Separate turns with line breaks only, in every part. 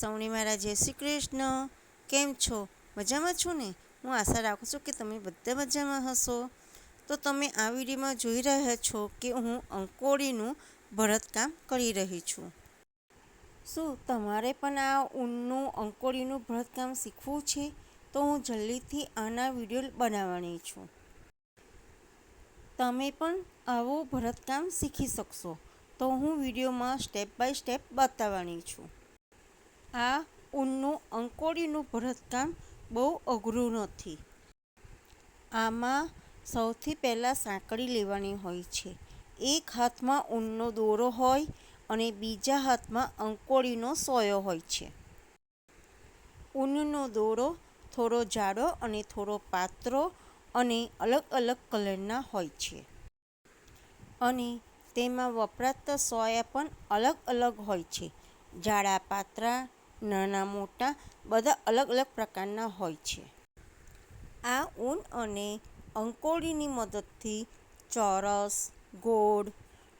સૌને મારા જય શ્રી કૃષ્ણ. કેમ છો? મજામાં છો ને? હું આશા રાખું છું કે તમે બધા મજામાં હશો. તો તમે આ વિડીયોમાં જોઈ રહ્યા છો કે હું અંકોડીનું ભરતકામ કરી રહી છું. શું તમારે પણ આ ઊનનું, અંકોડીનું ભરતકામ શીખવું છે? તો હું જલ્દીથી આના વીડિયો બનાવવાની છું. તમે પણ આવું ભરતકામ શીખી શકશો. તો હું વિડીયોમાં સ્ટેપ બાય સ્ટેપ બતાવવાની છું. આ ઊનનું અંકોડીનું ભરતકામ બહુ અઘરું નથી. આમાં સૌથી પહેલાં સાંકળી લેવાની હોય છે. એક હાથમાં ઊનનો દોરો હોય અને બીજા હાથમાં અંકોડીનો સોયો હોય છે. ઊનનો દોરો થોડો જાડો અને થોડો પાતળો અને અલગ અલગ કલરના હોય છે. અને તેમાં વપરાતા સોયા પણ અલગ અલગ હોય છે. જાડા પાતળા નાના, મોટા, બધા અલગ અલગ પ્રકારના હોય છે. આ ઊન અને અંકોડીની મદદથી ચોરસ, ગોળ,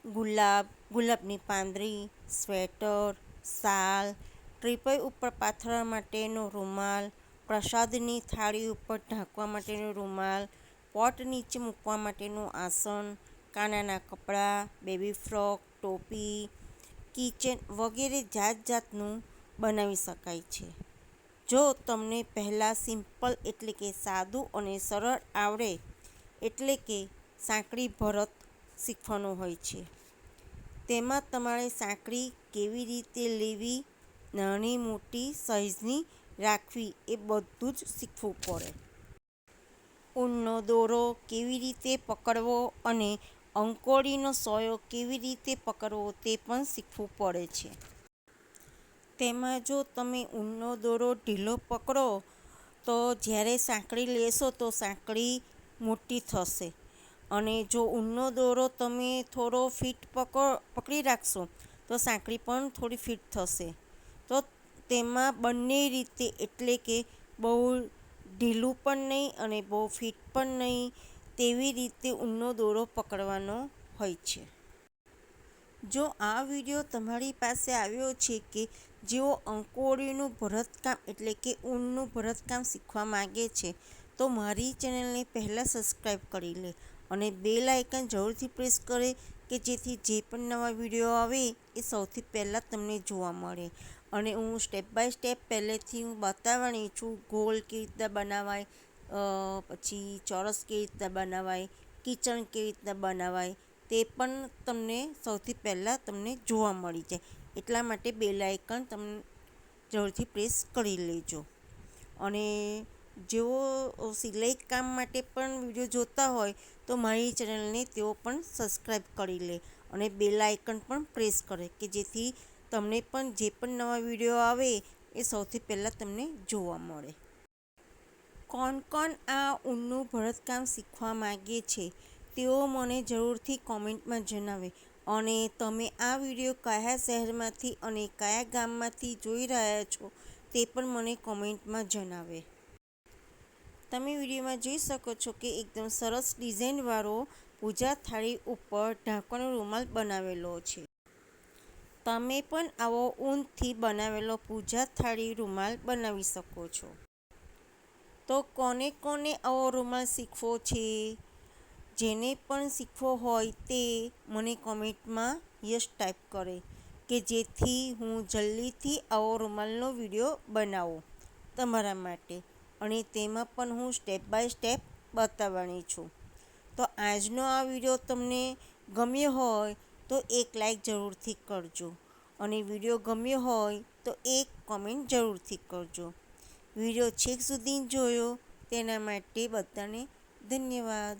ગુલાબ, ગુલાબની પાંદરી, સ્વેટર શાલ ટ્રીપય ઉપર પાથરવા માટેનો રૂમાલ, પ્રસાદની થાળી ઉપર ઢાંકવા માટેનો રૂમાલ, પોટ નીચે મૂકવા માટેનું આસન, કાનાના કપડાં, બેબી ફ્રોક, ટોપી, કિચન વગેરે જાત જાતનું બનાવી શકાય છે. જો તમને પહેલાં સિમ્પલ એટલે કે સાદું અને સરળ આવડે એટલે કે સાંકડી ભરત શીખવાનું હોય છે. તેમાં તમારે સાંકડી કેવી રીતે લેવી, નાની મોટી સાઇઝની રાખવી એ બધું જ શીખવું પડે. ઊનનો દોરો કેવી રીતે પકડવો અને અંકોડીનો સોયો કેવી રીતે પકડવો તે પણ શીખવું પડે છે. તેમાં જો તમે ઊનનો દોરો ઢીલો પકડો, તો જ્યારે સાંકળી લેશો તો સાંકળી મોટી થશે. અને જો ઊનનો દોરો તમે થોડો ફિટ પકડ પકડી રાખશો, તો સાંકળી પણ થોડી ફિટ થશે. તો તેમાં બંને રીતે, એટલે કે બહુ ઢીલું પણ નહીં અને બહુ ફિટ પણ નહીં, તેવી રીતે ઊનનો દોરો પકડવાનો હોય છે. જો આ વીડિયો તમારી પાસે આવ્યો છે કે જેઓ અંકોડીનું ભરતકામ એટલે કે ઊનનું ભરતકામ શીખવા માગે છે, તો મારી ચેનલને પહેલાં સબસ્ક્રાઈબ કરી લે અને બેલ આઇકન જરૂરથી પ્રેસ કરે કે જેથી જે પણ નવા વીડિયો આવે એ સૌથી પહેલાં તમને જોવા મળે. અને હું સ્ટેપ બાય સ્ટેપ પહેલેથી હું બતાવવાની છું, ગોલ કેવી રીતના બનાવાય પછી ચોરસ કેવી રીતના બનાવાય, કિચન કેવી રીતના બનાવાય તે પણ તમને સૌથી પહેલાં તમને જોવા મળી જાય. એટલા માટે બેલ આઇકન તમે, જરૂરથી પ્રેસ કરી લેજો. અને જેઓ સિલાઈ કામ માટે પણ વીડિયો જોતા હોય તો મારી ચેનલને તેઓ પણ સબસ્ક્રાઈબ કરી લે અને બેલ આઇકન પણ પ્રેસ કરે કે જેથી તમને પણ જે પણ નવા વીડિયો આવે એ સૌથી પહેલાં તમને જોવા મળે. કોણ કોણ આ ઊનનું ભરતકામ શીખવા માગે છે? તેઓ મને જરૂરથી કોમેન્ટમાં જણાવે. અને તમે આ વીડિયો કયા શહેરમાંથી અને કયા ગામમાંથી જોઈ રહ્યા છો તે પણ મને કોમેન્ટમાં જણાવે. તમે વિડીયોમાં જોઈ શકો છો કે એકદમ સરસ ડિઝાઇનવાળો પૂજા થાળી ઉપર ઢાંકવાનો રૂમાલ બનાવેલો છે. તમે પણ આવો ઊનથી બનાવેલો પૂજા થાળી રૂમાલ બનાવી શકો છો. તો કોને કોને આવો રૂમાલ શીખવો છે? જેને પણ શીખવો હોય તે મને કોમેન્ટમાં યસ ટાઈપ કરે કે જેથી હું જલ્દીથી આવો રૂમાલનો વીડિયો બનાવું તમારા માટે. અને તેમાં પણ હું સ્ટેપ બાય સ્ટેપ બતાવવાની છું. તો આજનો આ વીડિયો તમને ગમ્યો હોય તો એક લાઈક જરૂરથી કરજો. અને વીડિયો ગમ્યો હોય તો એક કોમેન્ટ જરૂરથી કરજો. વીડિયો છેક સુધી જોયો તેના માટે બધાને ધન્યવાદ.